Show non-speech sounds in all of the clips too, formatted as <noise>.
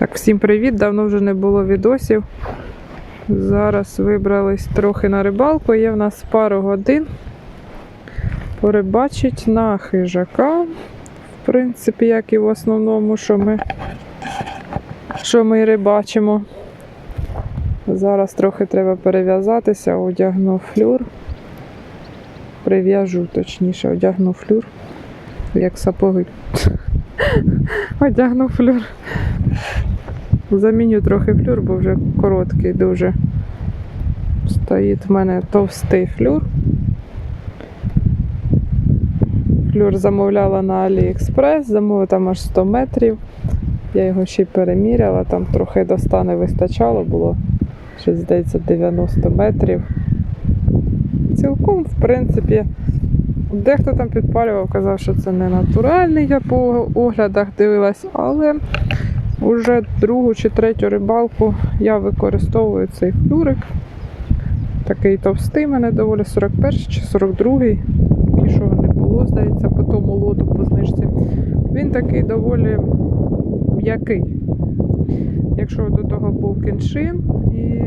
Так, всім привіт! Давно вже не було відосів. Зараз вибрались трохи на рибалку. Є в нас пару годин. Порибачить на хижака. В принципі, як і в основному, що ми, що ми рибачимо. Зараз трохи треба перев'язатися, одягну флюр. Прив'яжу, точніше, одягну флюр, як сапоги. <laughs> Одягну флюр. Заміню трохи флюр, бо вже короткий дуже. Стоїть в мене товстий флюр. Флюр замовляла на AliExpress, замовила там аж 100 метрів. Я його ще й переміряла, там трохи до 100 не вистачало, було ще, здається, 90 метрів. Цілком, в принципі, дехто там підпалював, казав, що це не натуральний, я по оглядах дивилась, але Уже другу чи третю рибалку я використовую цей флюрик. Такий товстий мене доволі 41 чи 42, пішого не було, здається, по тому лоту по знижці. Він такий доволі м'який. Якщо до того був кіншин і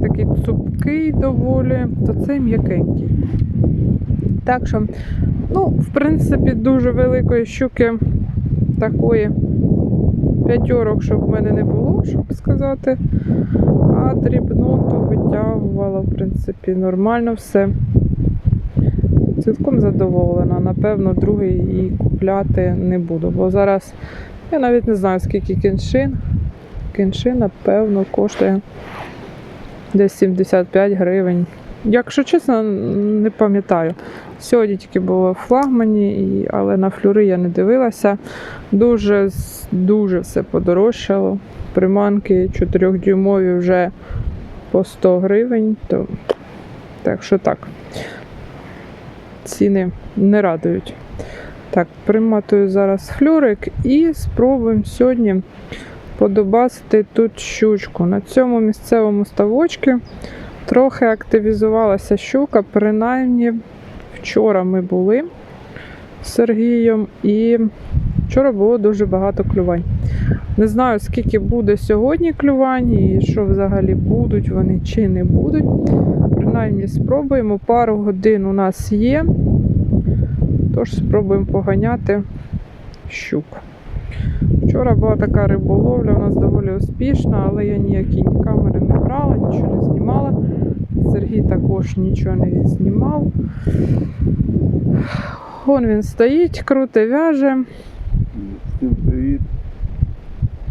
такий цупкий доволі, то цей м'якенький. Так що, ну, в принципі, дуже великої щуки такої п'ятьорок, щоб в мене не було, щоб сказати. А дрібноту витягувала, в принципі, нормально все. Цілком задоволена. Напевно, другий її купляти не буду. Бо зараз я навіть не знаю, скільки кіншин. Кіншин, напевно, коштує десь 75 гривень. Якщо чесно, не пам'ятаю. Сьогодні тільки було в флагмані, але на флюри я не дивилася. Дуже, дуже все подорожчало. Приманки 4-дюймові вже по 100 гривень. То... Так що так. Ціни не радують. Так, приматую зараз флюрик і спробуємо сьогодні подобасити тут щучку. На цьому місцевому ставочку трохи активізувалася щука, принаймні вчора ми були з Сергієм, і вчора було дуже багато клювань. Не знаю, скільки буде сьогодні клювань і що взагалі будуть вони чи не будуть. Принаймні спробуємо. Пару годин у нас є. Тож спробуємо поганяти щуку. Вчора була така риболовля, у нас доволі успішна, але я ніякі ні камери не брала, нічого не знімала. Сергій також нічого не знімав. Вон він стоїть, круто в'яже. Всім привіт.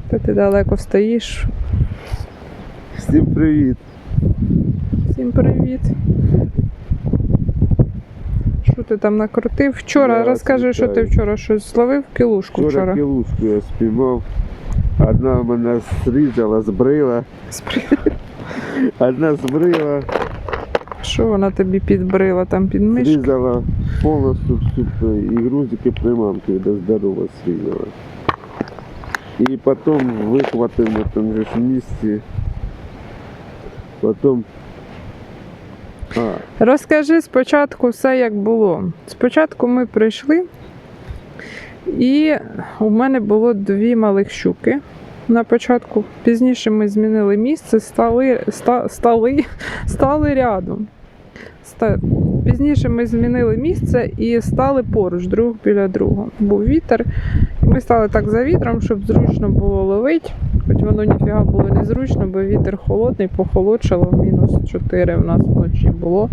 Та ти далеко стоїш. Всім привіт. Всім привіт. Що ти там накрутив? Вчора Я розкажи, що ти вчора щось зловив кілушку Вчора вчора. кілушку я спіймав. Одна мене зрізала, збрила, одна збрила, Що вона тобі підбрила там під мишки? зрізала повністю всю і грузики приманки до здорово зрізала. І потім вихватив на тому же ж місці. Потім. А, Розкажи спочатку все, як було. Спочатку ми прийшли, і у мене було дві малих щуки. На початку пізніше ми змінили місце, стали, ста, стали, стали рядом. Ста, пізніше ми змінили місце і стали поруч, друг біля друга. Був вітер. Ми стали так за вітром, щоб зручно було ловити. Хоч воно ніфіга було незручно, бо вітер холодний, похолодшало, мінус 4 в нас вночі було.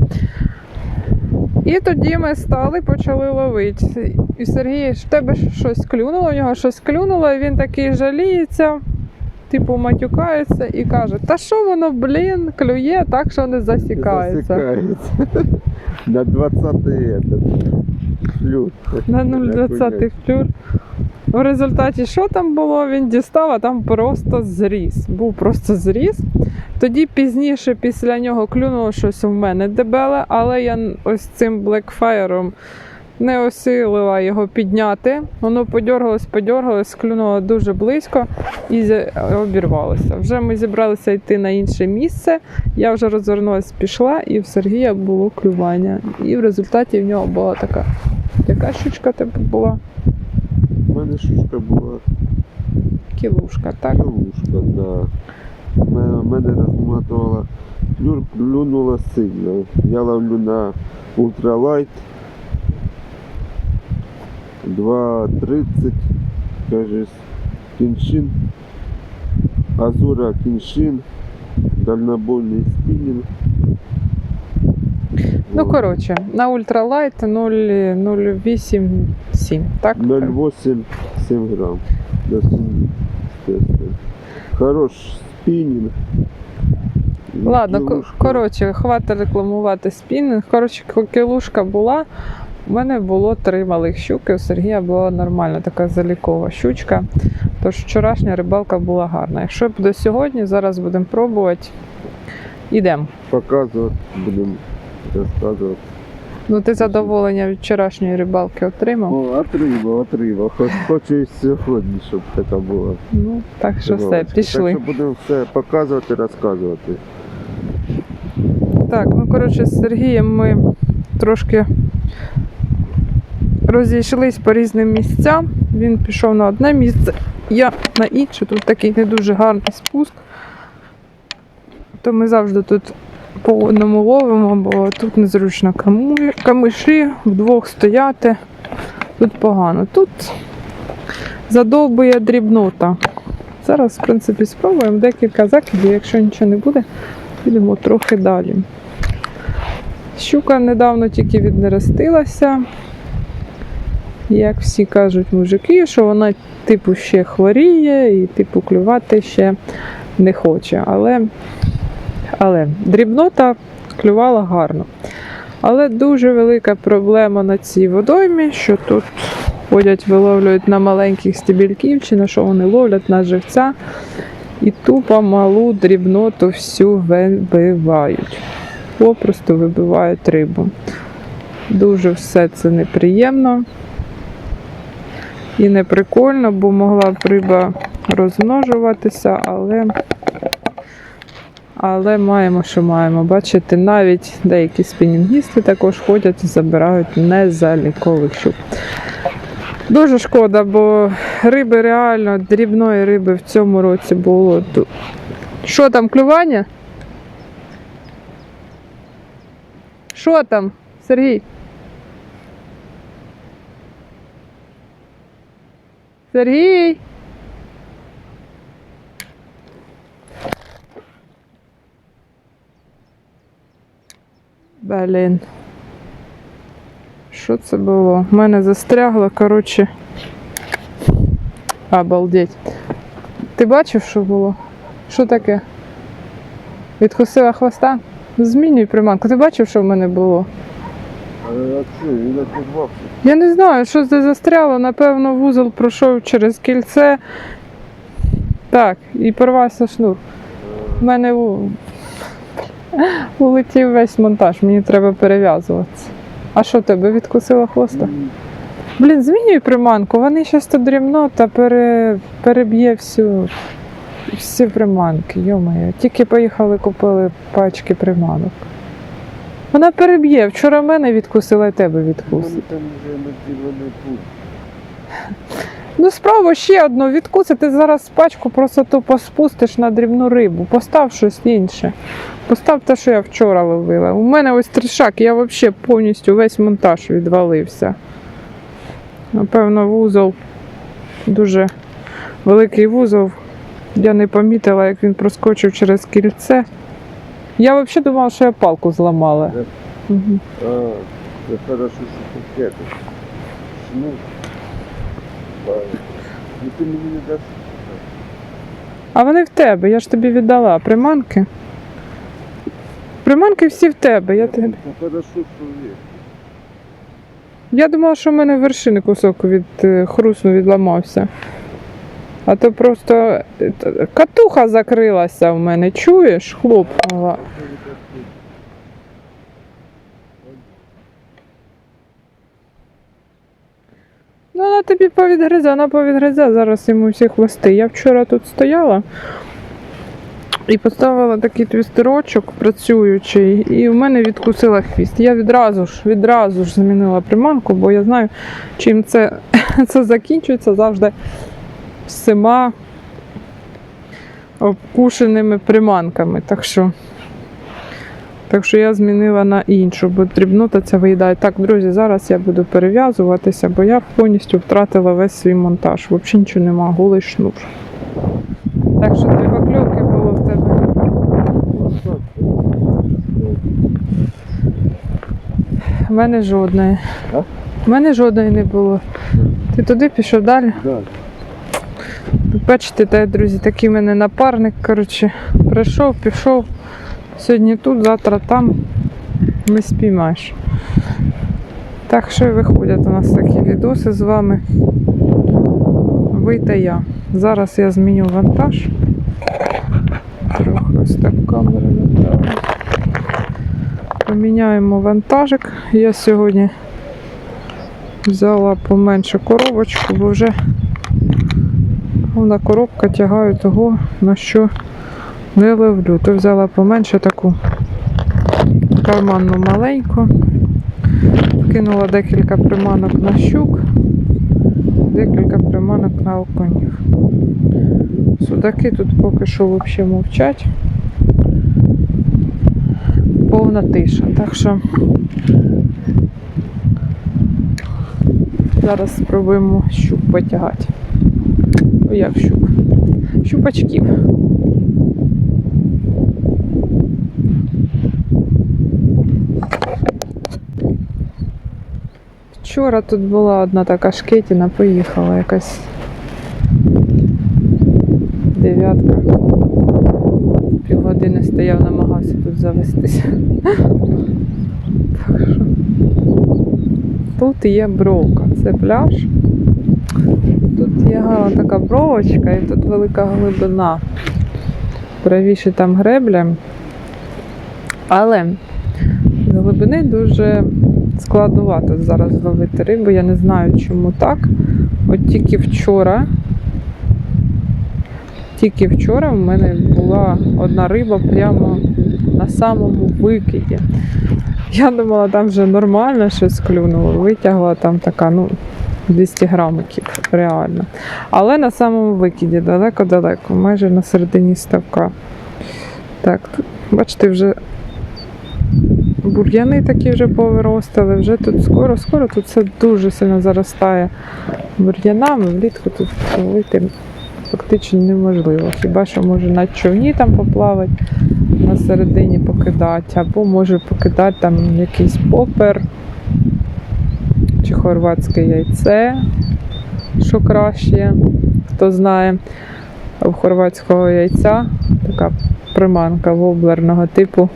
І тоді ми стали, почали ловити. І Сергій, в тебе щось клюнуло, у нього щось клюнуло, і він такий жаліється, типу матюкається і каже: Та що воно, блін, клює, так що не засікається. засікається. <laughs> На 20 флюр. На 0,20 флюр. В результаті, що там було, він дістав, а там просто зріс. Був просто зріс. Тоді пізніше після нього клюнуло щось в мене дебеле, але я ось цим блекфаєром не осилила його підняти. Воно подьоргалось, подьоргалось, клюнуло дуже близько і обірвалося. Вже ми зібралися йти на інше місце. Я вже розвернулася, пішла, і в Сергія було клювання. І в результаті в нього була така. Яка щучка тебе була? Мене шишка була Кілушка, так? Кілушка, да. Ме- Мене розматувала, клюр клюнула сильно. Я ловлю на ультралайт 2.30, кажись, кіншин, азура кіншин, дальнобойний спінінг. Ну, коротше, на ультралайт 0,087, так? 0,8 7 грамм. На. Хорош спінінг. Ладно, Кілушка. коротше, хватить рекламувати спінінг. Коротше, ко- кілушка була. У мене було три малих щуки, у Сергія була нормальна така залікова щучка. Тож вчорашня рибалка була гарна. Якщо буде сьогодні, зараз будемо пробувати. Ідемо. Показувати будемо розказувати. Ну, ти задоволення від вчорашньої рибалки отримав. О, отримав, отримав. Хоч хочу і сьогодні, щоб така була. Ну, так що все, рибалочка. пішли. Так що будемо все показувати, розказувати. Так, ну коротше, з Сергієм ми трошки розійшлись по різним місцям. Він пішов на одне місце, я на інше. Тут такий не дуже гарний спуск. То ми завжди тут по одному ловимо, бо тут незручно камиші, вдвох стояти. Тут погано. Тут задовбує дрібнота. Зараз, в принципі, спробуємо декілька закидів, якщо нічого не буде, підемо трохи далі. Щука недавно тільки віднерестилася. Як всі кажуть мужики, що вона типу ще хворіє і типу клювати ще не хоче. Але, але дрібнота клювала гарно. Але дуже велика проблема на цій водоймі, що тут ходять, виловлюють на маленьких стебельків, чи на що вони ловлять на живця. І тупо малу дрібноту всю вибивають попросту вибивають рибу. Дуже все це неприємно і неприкольно, бо могла б риба розмножуватися, але, але маємо, що маємо. Бачите, навіть деякі спінінгісти також ходять і забирають незалікових щук. Дуже шкода, бо риби реально, дрібної риби в цьому році було. Що там, клювання? Що там, Сергій? Сергій? Блін. Що це було? У мене застрягло, коротше. Обалдеть. Ти бачив, що було? Що таке? Відкусила хвоста? Змінюй приманку. Ти бачив, що в мене було? Я не знаю, що це застряло. Напевно, вузол пройшов через кільце. Так, і порвався шнур. У мене. Улетів весь монтаж, мені треба перев'язуватися. А що тебе відкусила хвоста? Блін, змінюй приманку, вони щас то дрібно та пере... переб'є всю... всі приманки, йомає. Тільки поїхали, купили пачки приманок. Вона переб'є. Вчора мене відкусила і тебе відкусить. <laughs> Ну, спробуй ще одну відкусити. Ти зараз пачку просто тупо спустиш на дрібну рибу. Постав щось інше. Постав те, що я вчора ловила. У мене ось трішак, я взагалі повністю весь монтаж відвалився. Напевно, вузол дуже великий вузол. Я не помітила, як він проскочив через кільце. Я взагалі думала, що я палку зламала. Мгм. А, це хорошо, що. Ну, ну ти мені не даш. А вони в тебе, я ж тобі віддала. Приманки. Приманки всі в тебе. Я, тобі... Це хорошо, що є. я думала, що в мене вершини кусок від е, хрусну відламався. А то просто е, катуха закрилася в мене, чуєш? Хлопнула. Ну, вона тобі повідгризе, вона повідгризе зараз йому всі хвости. Я вчора тут стояла і поставила такий твістерочок працюючий, і в мене відкусила хвіст. Я відразу ж, відразу ж змінила приманку, бо я знаю, чим це, <laughs> це закінчується завжди всіма обкушеними приманками. Так що, так що я змінила на іншу, бо дрібнота ця виїдає. Так, друзі, зараз я буду перев'язуватися, бо я повністю втратила весь свій монтаж. Взагалі нічого нема, голий шнур. Так що дві покльовки було в тебе. У мене жодної. У мене жодної не було. Ти туди пішов далі? Да. Бачите, та, друзі, такий в мене напарник. Коротше, прийшов, пішов. Сьогодні тут, завтра там не спіймаєш. Так що і виходять у нас такі відоси з вами. Ви та я. Зараз я зміню вантаж. Трохи ось так камера направлена. Поміняємо вантажик. Я сьогодні взяла поменше коробочку, бо вже Головна коробка тягаю того, на що не ловлю. То взяла поменше таку карманну маленьку. Вкинула декілька приманок на щук, декілька приманок на окунів. Судаки тут поки що взагалі мовчать. Повна тиша. Так що зараз спробуємо щук потягати. Ну, як щук? Щупачків. Вчора тут була одна така шкетіна, поїхала якась дев'ятка. Півгодини стояв, намагався тут завестися. Тут є бровка, це пляж. Тут є така бровочка і тут велика глибина. Правіше там гребля. Але з глибини дуже складновато зараз зловити рибу. Я не знаю, чому так. От тільки вчора, тільки вчора в мене була одна риба прямо на самому викиді. Я думала, там вже нормально щось клюнуло. Витягла там така, ну, 200 грамиків, реально. Але на самому викиді, далеко-далеко, майже на середині ставка. Так, бачите, вже бур'яни такі вже повиростали, вже тут скоро-скоро тут все дуже сильно заростає бур'янами, влітку тут ловити фактично неможливо. Хіба що може на човні там поплавати, на середині покидати, або може покидати там якийсь попер чи хорватське яйце, що краще, хто знає. В хорватського яйця така приманка воблерного типу.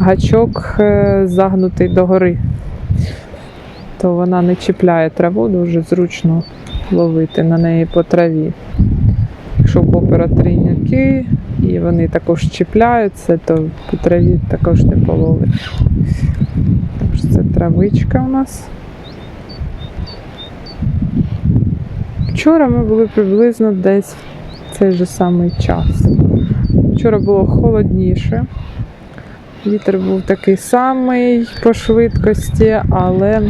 Гачок е, загнутий догори, то вона не чіпляє траву, дуже зручно ловити на неї по траві. Якщо попера трійники і вони також чіпляються, то по траві також не половиш. Що це травичка у нас. Вчора ми були приблизно десь в цей же самий час. Вчора було холодніше. Вітер був такий самий по швидкості, але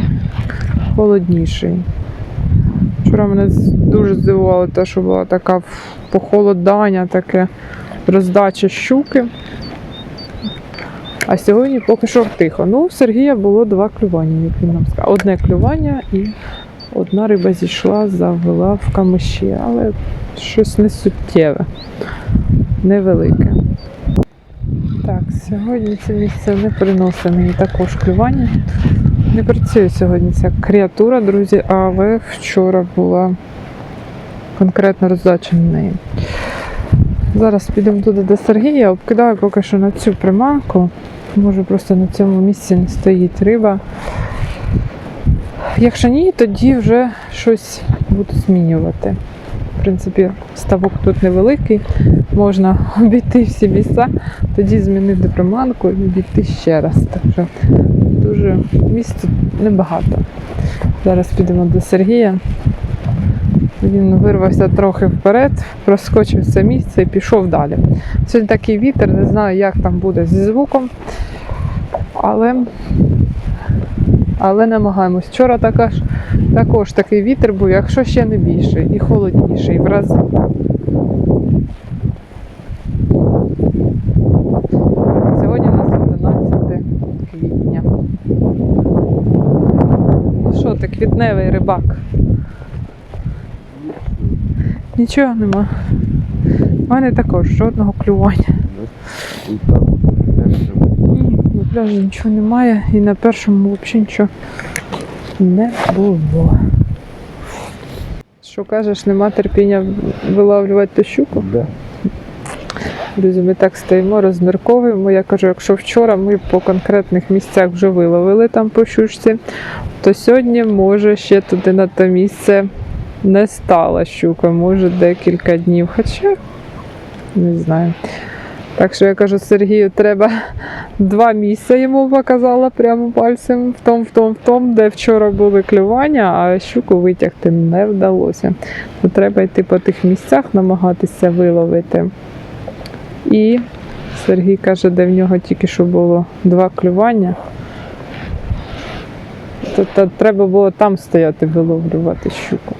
холодніший. Вчора мене дуже здивувало те, що була така похолодання, таке роздача щуки. А сьогодні поки що тихо. Ну, у Сергія було два клювання, як він нам сказав. Одне клювання і одна риба зійшла, завела в камиші, але щось не суттєве, невелике. Так, сьогодні це місце не приносить мені також клювання. Не працює сьогодні ця креатура, друзі, але вчора була конкретна роздача на неї. Зараз підемо туди до Сергія, обкидаю поки що на цю приманку. Може просто на цьому місці не стоїть риба. Якщо ні, тоді вже щось буду змінювати. В принципі, ставок тут невеликий, можна обійти всі місця, тоді змінити приманку і обійти ще раз. Так що дуже місць тут небагато. Зараз підемо до Сергія. Він вирвався трохи вперед, проскочив це місце і пішов далі. Сьогодні такий вітер, не знаю, як там буде зі звуком, але Але намагаємось. Вчора така ж, також такий вітер був, якщо ще не більше, і холодніший в рази. Сьогодні у нас 11 квітня. Ну що ти, квітневий рибак? Нічого нема. У мене також жодного клювання. І там першим Ні, на пляжі нічого немає і на першому взагалі нічого не було. Що кажеш, нема терпіння вилавлювати ту щуку? Да. Друзі, ми так стоїмо, розмірковуємо. Я кажу, якщо вчора ми по конкретних місцях вже виловили там по щучці, то сьогодні може ще туди на те місце не стала щука, може декілька днів. Хоча не знаю. Так що я кажу, Сергію, треба два місця йому показала прямо пальцем в том, в том, в том, де вчора були клювання, а щуку витягти не вдалося. То треба йти по тих місцях, намагатися виловити. І Сергій каже, де в нього тільки що було два клювання. То, треба було там стояти виловлювати щуку.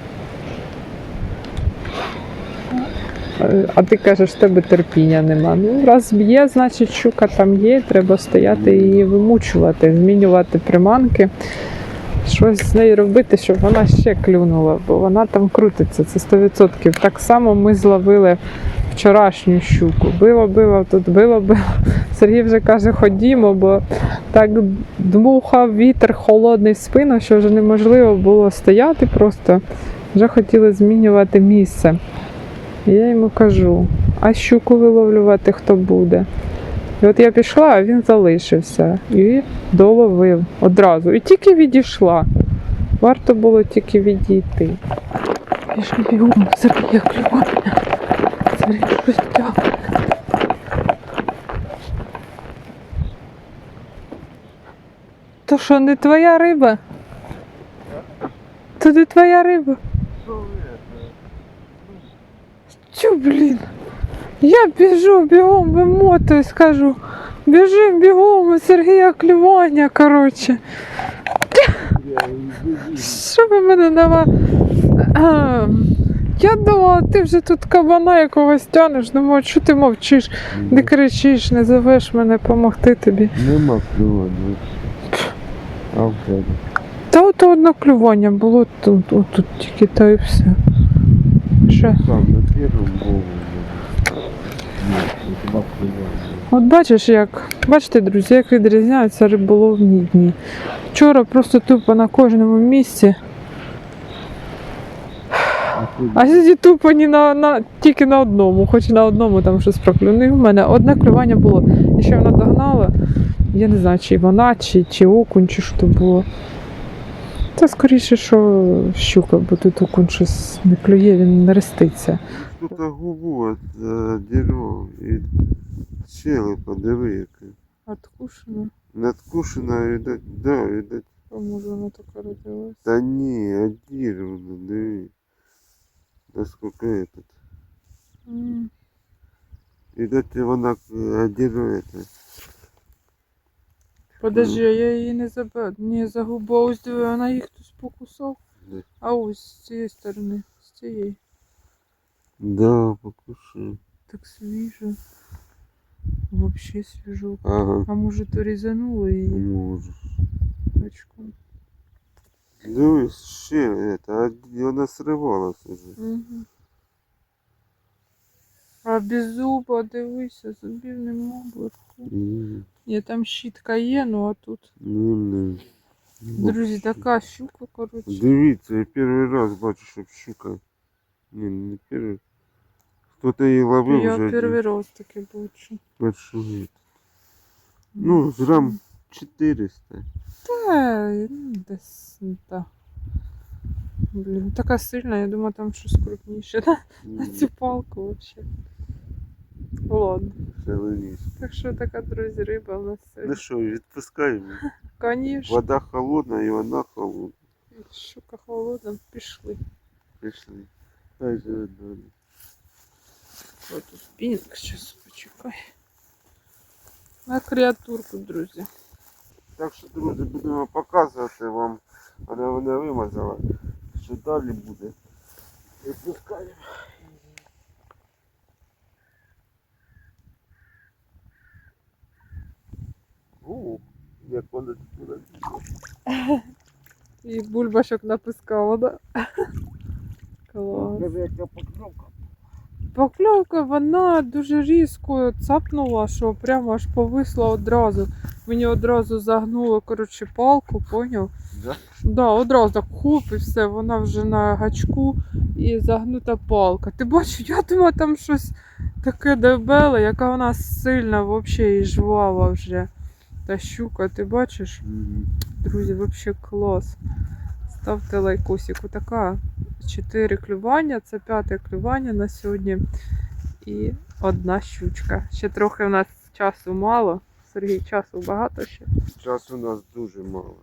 А ти кажеш, в тебе терпіння нема. Ну, раз є, значить щука там є, треба стояти її вимучувати, змінювати приманки, щось з нею робити, щоб вона ще клюнула, бо вона там крутиться, це 100%. Так само ми зловили вчорашню щуку. Било, било, тут било, било. Сергій вже каже, ходімо, бо так дмухав вітер холодний в спину, що вже неможливо було стояти просто. Вже хотіли змінювати місце. Я йому кажу, а щуку виловлювати хто буде? І от я пішла, а він залишився і доловив одразу. І тільки відійшла. Варто було тільки відійти. Пішли бігом, Сергія клювання. Сергій щось тягне. То що, не твоя риба? То не твоя риба. Чу, блін? Я біжу бігом вимотуюсь, кажу. Біжим бігом, у Сергія клювання, коротше. Що ви мене нема? А, Я думала, ти вже тут кабана якогось тянеш. Думаю, що ти мовчиш, не кричиш, не зовеш мене допомогти тобі. Нема клювання. А в тебе? Та от одне клювання було тут, отут тільки та і все. От бачиш, як бачите, друзі, як відрізняються риболовні дні. Вчора просто тупо на кожному місці, А сьогодні тупо ні на, на тільки на одному, хоч на одному там щось проклюнув. У мене одне клювання було, і ще вона догнала. Я не знаю, чи вона, чи, чи окунь, чи що то було. Це скоріше, що щука, бо тут окунь щось не клює, він не реститься. Тут губу от е, дерево і щели подиви яке. Откушено, Надкушена, видать, да, видать. може вона така родилась. Та ні, одірвано, диви. Наскільки этот. Видать, вона одірвана. Подожди, а я її не забив, не загубила. Ось диви, вона їх хтось покусав. Де? А ось з цієї сторони, з цієї. Да, покушай. Так свіжо. Вообще свіжо. Ага, А може то різануло її можеш. очком. Дивись, ще это, а вона сривалась уже. Угу. А без зуба, дивися, зубів нема вверху. Ні, Ні, там щітка є, ну а тут. ні, ні. Друзі, така щука, коротше. Дивіться, я перший раз бачу, щоб щука. Ні, не перший. Хто-то її ловив Я вже. перший раз таке бачу. Перший. Ну, грам 400. Та, ну, десь не та. Блін, така сильна, я думаю, там щось крупніше на, на цю палку вообще. Ладно. Шаленіше. Так що така, друзі, риба у нас Ну сьогодні. що, відпускаємо. <laughs> Конечно. Вода холодна і вона холодна. Щука холодна, пішли. Пішли. Хай живе далі. О, тут спінінг, зараз почекай. На креатурку, друзі. Так що, друзі, будемо показувати вам. Вона мене вимазала. Що далі буде. Відпускаємо. О, як вона туди. І бульбашок напискала, да? Клас. Яка покльовка. Покльовка, вона дуже різко цапнула, що прямо аж повисла одразу. Мені одразу загнуло, коротше, палку, поняв? Да? Да, одразу так хуп і все, вона вже на гачку і загнута палка. Ти бачиш, я думаю, там щось таке дебеле, яка вона сильна взагалі і жвава вже. Та щука, ти бачиш? Друзі, взагалі клас. Ставте лайкосик. Така 4 клювання, це п'яте клювання на сьогодні. І одна щучка. Ще трохи в нас часу мало. Сергій, часу багато ще. Часу у нас дуже мало.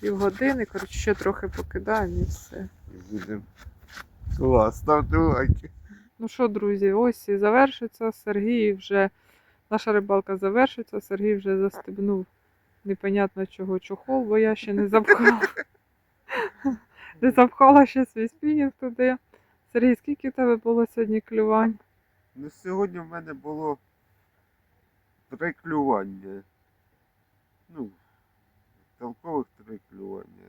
Півгодини, коротше, ще трохи покидаємо і все. І будемо. Клас, ставте лайки. Ну що, друзі, ось і завершиться. Сергій вже. Наша рибалка завершиться. Сергій вже застебнув непонятно чого чохол, бо я ще не запхала. <laughs> Не запхала ще свій спінінг туди. Сергій, скільки в тебе було сьогодні клювань? Ну, сьогодні в мене було три клювання. Ну, толкових три клювання.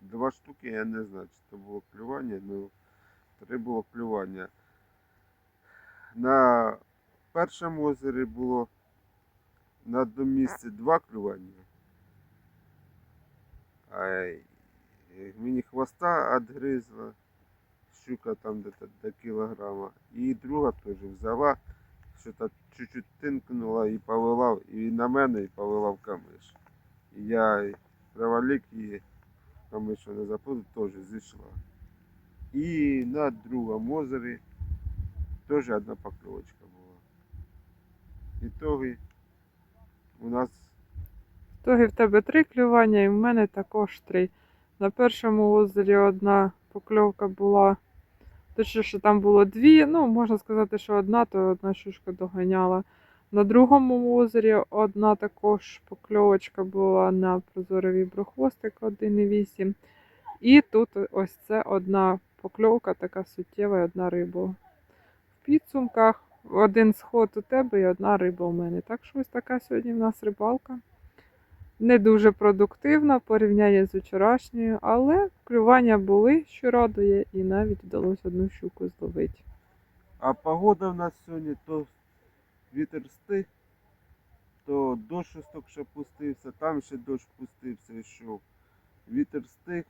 Два штуки я не знаю, чи це було клювання, ну три було клювання. На першому озері було на одному місці два клювання. А мені хвоста відгризла щука там де-то до кілограма. І друга теж взяла, що то чуть-чуть тинкнула і повела, і на мене, і повела в камиш. І я провалік її, камиш не запутав, теж зійшла. І на другому озері теж одна покльовочка. Ітоги у нас Тогі в тебе три клювання, і в мене також три. На першому озері одна покльовка була. Точніше, там було дві. Ну, можна сказати, що одна, то одна щучка доганяла. На другому озері одна також покльовочка була на прозорий віброхвостик 1,8. І тут ось це одна покльовка, така суттєва, одна риба. В підсумках один сход у тебе і одна риба у мене. Так що ось така сьогодні в нас рибалка. Не дуже продуктивна в порівнянні з вчорашньою, але клювання були, що радує, і навіть вдалося одну щуку зловити. А погода в нас сьогодні то вітер стих, то дощ ще пустився, там ще дощ пустився, йшов. Вітер стих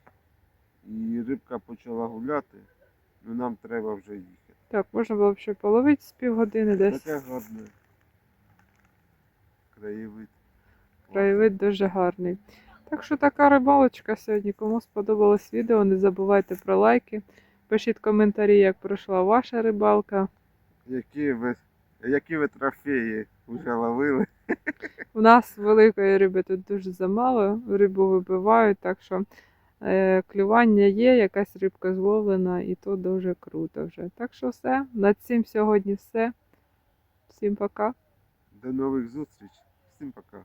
і рибка почала гуляти. Ну нам треба вже їхати. Так, можна було б ще половити з півгодини десь. Таке гарне. Краєвид. Краєвид дуже гарний. Так що така рибалочка сьогодні. Кому сподобалось відео, не забувайте про лайки. Пишіть коментарі, як пройшла ваша рибалка. Які ви, які ви трофеї вже ловили? У нас великої риби тут дуже замало, рибу вибивають, так що клювання є, якась рибка зловлена, і то дуже круто вже. Так що все. Над цим сьогодні все. Всім пока. До нових зустріч. Всім пока.